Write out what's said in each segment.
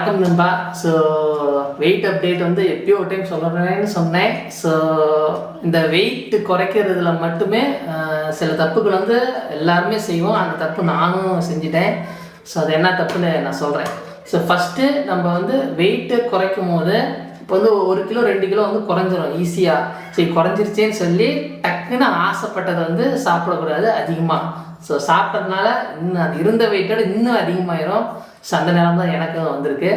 வணக்கம் நண்பா. So wait update வந்து எப்பயோ ஒரு டைம் சொல்லுறேன்னு சொன்னேன். ஸோ இந்த வெயிட் குறைக்கிறதுல மட்டுமே சில தப்புகள் வந்து எல்லாருமே செய்வோம். அந்த தப்பு நானும் செஞ்சிட்டேன். ஸோ அது என்ன தப்புன்னு நான் சொல்கிறேன் ஸோ ஃபஸ்ட்டு நம்ம வந்து வெயிட்டு குறைக்கும் போது இப்போ வந்து ஒரு கிலோ ரெண்டு கிலோ வந்து குறைஞ்சிரும் ஈஸியாக சரி குறைஞ்சிருச்சேன்னு சொல்லி டக்குன்னு ஆசைப்பட்டதை வந்து சாப்பிடக்கூடாது அதிகமாக ஸோ சாப்பிட்டதுனால இன்னும் அது இருந்த வெயிட்டோட இன்னும் அதிகமாயிரும். ஸோ அந்த நேரம் தான் எனக்கு வந்திருக்கு.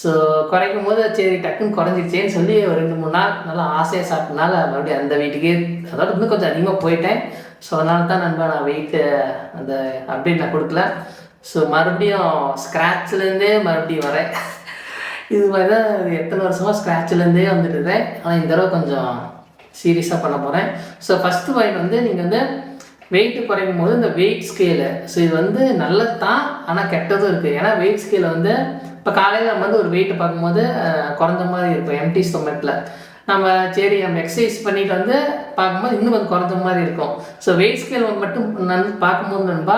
ஸோ குறைக்கும் போது சரி டக்குன்னு குறைஞ்சிருச்சேன்னு சொல்லி ஒரு ரெண்டு மூணு நாள் நல்லா ஆசையாக சாப்பிட்டனால மறுபடியும் அந்த வீட்டுக்கே அதோட இன்னும் கொஞ்சம் அதிகமாக போயிட்டேன். ஸோ அதனால தான் நண்பா நான் வெயிட்டு அந்த அப்டேட் நான் கொடுக்கல. ஸோ மறுபடியும் ஸ்க்ராட்ச்லேருந்தே மறுபடியும் வரேன். இது மாதிரி தான் எத்தனை வருஷமாக ஸ்க்ராட்ச்லேருந்தே வந்துட்டு இருக்கேன். ஆனால் இந்த தடவை கொஞ்சம் சீரியஸாக பண்ண போகிறேன் ஸோ ஃபஸ்ட்டு பாயிண்ட் வந்து நீங்கள் வந்து வெயிட் குறைக்கும் போது இந்த வெயிட் ஸ்கேலு ஸோ இது வந்து நல்லது தான் ஆனால் கெட்டதும் இருக்குது ஏன்னா வெயிட் ஸ்கேல வந்து இப்போ காலையில் நம்ம வந்து ஒரு வெயிட்டை பார்க்கும்போது குறைஞ்ச மாதிரி இருக்கும் எம்டி ஸ்டொமட்டில் நம்ம சரி நம்ம எக்ஸசைஸ் பண்ணிட்டு வந்து பார்க்கும்போது இன்னும் கொஞ்சம் குறைஞ்ச மாதிரி இருக்கும். ஸோ வெயிட் ஸ்கேல் மட்டும் நான் பார்க்கும்போது நண்பா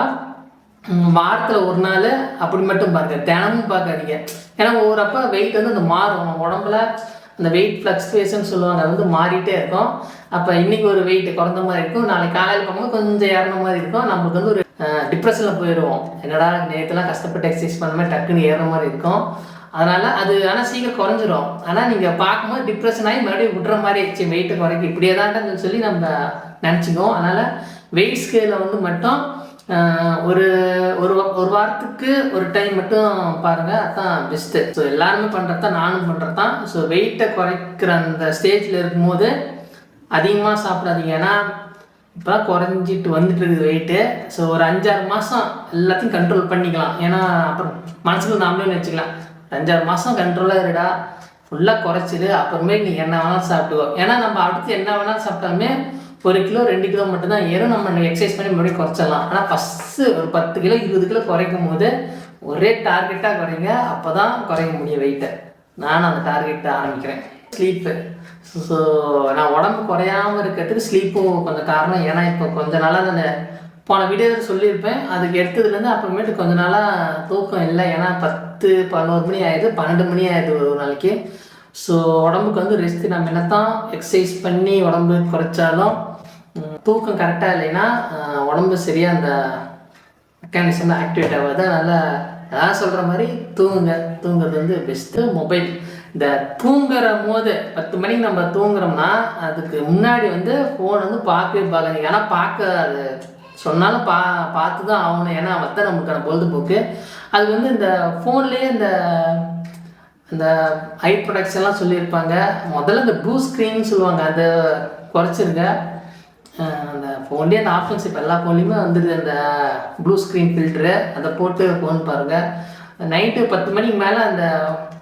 வாரத்தில் ஒரு நாள் அப்படி மட்டும் பாருங்க. தினமும் பார்க்காதீங்க. ஏன்னா ஒவ்வொரு அப்போ வெயிட் வந்து அந்த மாறும். உடம்புல அந்த வெயிட் ஃப்ளக்சுவேஷன் சொல்லுவாங்க. அது வந்து மாறிட்டே இருக்கும். அப்போ இன்னைக்கு ஒரு வெயிட் குறைந்த மாதிரி இருக்கும். நாளைக்கு காலையில் பார்க்கும்போது கொஞ்சம் ஏறின மாதிரி இருக்கும். நம்மளுக்கு வந்து ஒரு டிப்ரெஷனில் போயிடுவோம். என்னடா நேற்றுலாம் கஷ்டப்பட்டு எக்ஸசைஸ் பண்ண மாதிரி டக்குன்னு ஏறுற மாதிரி இருக்கும். அதனால் அது ஆனால் சீக்கிரம் குறைஞ்சிரும். ஆனால் நீங்கள் பார்க்கும்போது டிப்ரெஷன் ஆகி மறுபடியும் விட்ற மாதிரி ஆச்சு வெயிட்டை குறைக்க. இப்படியே தான் சொல்லி நம்ம நினச்சிக்குவோம். அதனால் வெயிட் ஸ்கேலில் வந்து மட்டும் ஒரு ஒரு ஒரு வாரத்துக்கு ஒரு டைம் மட்டும் பாருங்கள் அதான் பெஸ்ட்டு ஸோ எல்லாருமே பண்ணுறது தான் நானும் பண்ணுறது தான் ஸோ வெயிட்டை குறைக்கிற அந்த ஸ்டேஜில் இருக்கும்போது அதிகமாக சாப்பிடாதீங்க. ஏன்னா இப்போ குறைஞ்சிட்டு வந்துட்டு இருக்குது வெயிட்டு ஸோ ஒரு அஞ்சாறு மாதம் எல்லாத்தையும் கண்ட்ரோல் பண்ணிக்கலாம். ஏன்னா அப்புறம் மனசுக்கு நாமளே வச்சுக்கலாம் அஞ்சாறு மாதம் கண்ட்ரோலாக இருடா. ஃபுல்லாக குறைச்சிடு. அப்புறமே நீ என்ன வேணாலும் சாப்பிடுவோம் ஏன்னா நம்ம அடுத்து என்ன வேணாலும் சாப்பிட்டாலுமே ஒரு கிலோ ரெண்டு கிலோ மட்டும்தான் ஏறும். நம்ம எக்ஸசைஸ் பண்ணி மறுபடியும் குறைச்சிடலாம். ஆனால் ஃபஸ்ட்டு ஒரு பத்து கிலோ இருபது கிலோ குறைக்கும் போது ஒரே டார்கெட்டாக குறைங்க. அப்போ தான் குறைக்க முடியும் வெயிட்டை நானும் அந்த டார்கெட்டை ஆரம்பிக்கிறேன். ஸ்லீப்பு ஸோ நான் உடம்பு குறையாம இருக்கிறதுக்கு ஸ்லீப்பும் கொஞ்சம் காரணம். ஏன்னா இப்போ கொஞ்ச நாளாக அந்த போன வீடியோவில் சொல்லியிருப்பேன். அதுக்கு எடுத்ததுலேருந்து அப்புறமேட்டு கொஞ்ச நாளாக தூக்கம் இல்லை. ஏன்னா பத்து பதினோரு மணி ஆயிடுது. பன்னெண்டு மணி ஆயிடுது ஒரு நாளைக்கு. ஸோ உடம்புக்கு வந்து ரெஸ்ட் நம்ம என்னத்தான் எக்ஸசைஸ் பண்ணி உடம்பு குறைச்சாலும் தூக்கம் கரெக்டாக இல்லைன்னா உடம்பு சரியாக அந்த மெக்கானிசம் ஆக்டிவேட் ஆகாது. அதனால் அதான் சொல்கிற மாதிரி தூங்குங்க தூங்குறது வந்து பெஸ்ட்டு மொபைல் இந்த தூங்குற போது பத்து மணிக்கு நம்ம தூங்குறோம்னா அதுக்கு முன்னாடி வந்து ஃபோன் வந்து பார்க்கவே பார்க்காதீங்க. ஏன்னா பார்க்க அது சொன்னாலும் பா பார்த்து தான் ஆகணும். ஏன்னா அவத்தான் நமக்கான பொழுதுபோக்கு. அது வந்து இந்த ஃபோன்லேயே இந்த அந்த ஐ ப்ரொடக்ட்ஸ் எல்லாம் சொல்லியிருப்பாங்க. முதல்ல இந்த ப்ளூ ஸ்க்ரீன் சொல்லுவாங்க. அதை குறைச்சிருங்க. அந்த ஃபோன்லேயே அந்த ஆப்ஷன்ஸ் இப்போ எல்லா ஃபோன்லேயுமே வந்துடுது அந்த ப்ளூ ஸ்க்ரீன் ஃபில்ட்ரு அதை போட்டு ஃபோன் பாருங்கள் நைட்டு பத்து மணிக்கு மேலே அந்த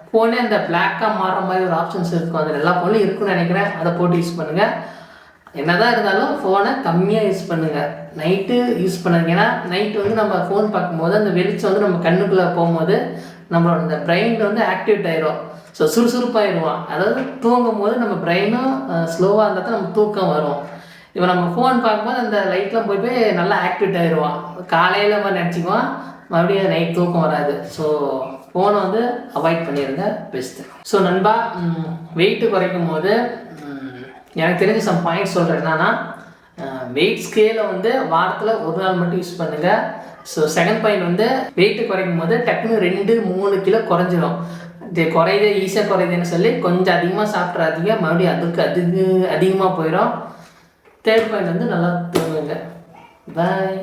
ஃபோனே அந்த பிளாக்காக மாறுற மாதிரி ஒரு ஆப்ஷன்ஸ் இருக்கும். அதில் எல்லா ஃபோன்லையும் இருக்குன்னு நினைக்கிறேன். அதை போட்டு யூஸ் பண்ணுங்கள் என்னதான் இருந்தாலும் ஃபோனை கம்மியாக யூஸ் பண்ணுங்கள் நைட்டு யூஸ் பண்ணுங்க ஏன்னா நைட்டு வந்து நம்ம ஃபோன் பார்க்கும்போது அந்த வெளிச்சம் வந்து நம்ம கண்ணுக்குள்ளே போகும்போது நம்மளோட அந்த பிரெயின் வந்து ஆக்டிவேட் ஆயிரும். ஸோ சுறுசுறுப்பாயிடுவான் அதாவது தூங்கும் போது நம்ம பிரெயினும் ஸ்லோவாக இருந்தால் தான் நம்ம தூக்கம் வரும். இப்போ நம்ம ஃபோன் பார்க்கும்போது அந்த லைட்லாம் போய் போய் நல்லா ஆக்டிவேட் ஆயிடுவான் காலையில் மாதிரி நினச்சிக்குவான் மறுபடியும் நைட் தூக்கம் வராது. ஸோ ஃபோனை வந்து அவாய்ட் பண்ணிடுங்க பெஸ்ட்டு ஸோ நண்பா வெயிட்டு குறைக்கும் போது எனக்கு தெரிஞ்ச சம் பாயிண்ட் சொல்கிறேன் என்னன்னா வெயிட் ஸ்கேலை வந்து வாரத்தில் ஒரு நாள் மட்டும் யூஸ் பண்ணுங்கள் ஸோ செகண்ட் பாயிண்ட் வந்து வெயிட்டு குறைக்கும் போது டக்குன்னு ரெண்டு மூணு கிலோ குறைஞ்சிடும் இது குறையுது ஈஸியாக குறையுதுன்னு சொல்லி கொஞ்சம் அதிகமாக சாப்பிட்றாதீங்க மறுபடியும் அதுக்கு அதுக்கு அதிகமாக போயிடும் தேர்ட் பாயிண்ட் வந்து நல்லா தூங்குங்க பாய்